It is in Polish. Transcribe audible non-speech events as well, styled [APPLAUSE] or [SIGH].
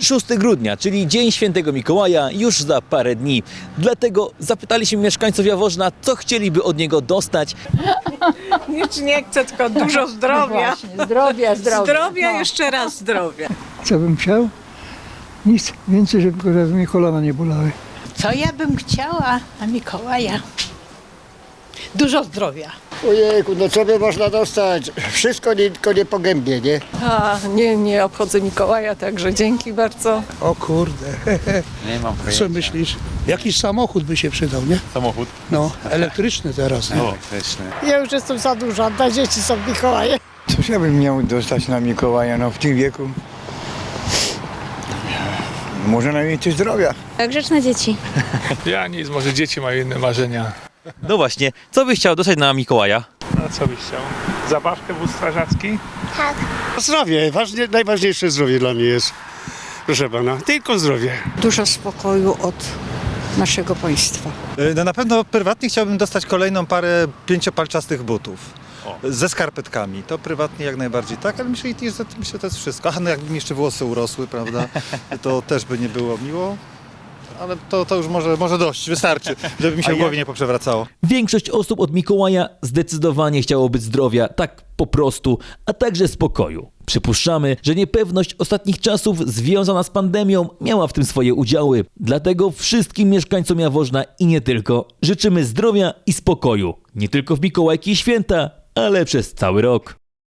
6 grudnia, czyli Dzień Świętego Mikołaja, już za parę dni. Dlatego zapytaliśmy mieszkańców Jaworzna, co chcieliby od niego dostać. [LAUGHS] Nic nie chcę, tylko dużo zdrowia. [LAUGHS] Zdrowia, zdrowia. Zdrowia, jeszcze raz zdrowia. Co bym chciał? Nic więcej, żeby, żeby mnie kolana nie bolały. Co ja bym chciała na Mikołaja? Dużo zdrowia. Ojejku, no co by można dostać? Wszystko nie, tylko nie po gębie, nie? A, nie, nie obchodzę Mikołaja, także dzięki bardzo. O kurde. [LAUGHS] Nie mam Co pojęcia. myślisz? Jakiś samochód by się przydał, nie? Samochód? No, elektryczny teraz. Nie? Elektryczny. Ja już jestem za duża, dla dzieci są Mikołaje. Cóż ja bym miał dostać na Mikołaja, no w tym wieku? Może najwięcej zdrowia. Grzeczne dzieci. Ja nic, może dzieci mają inne marzenia. No właśnie, co byś chciał dostać na Mikołaja? A co byś chciał? Zabawkę wóz strażacki? Zdrowie, ważnie, najważniejsze zdrowie dla mnie jest. Proszę pana, tylko zdrowie. Dużo spokoju od naszego państwa. No na pewno prywatnie chciałbym dostać kolejną parę pięciopalczastych butów. Ze skarpetkami. To prywatnie jak najbardziej tak, ale myślę, że to- myślę, to jest wszystko. Aha, no jakby mi jeszcze włosy urosły, prawda? [LAUGHS] To też by nie było miło. Ale to, to już może, może dość, wystarczy, żeby mi się w głowie nie poprzewracało. Większość osób od Mikołaja zdecydowanie chciałoby zdrowia, tak po prostu, a także spokoju. Przypuszczamy, że niepewność ostatnich czasów związana z pandemią miała w tym swoje udziały. Dlatego wszystkim mieszkańcom Jaworzna i nie tylko życzymy zdrowia i spokoju. Nie tylko w Mikołajki i święta, ale przez cały rok.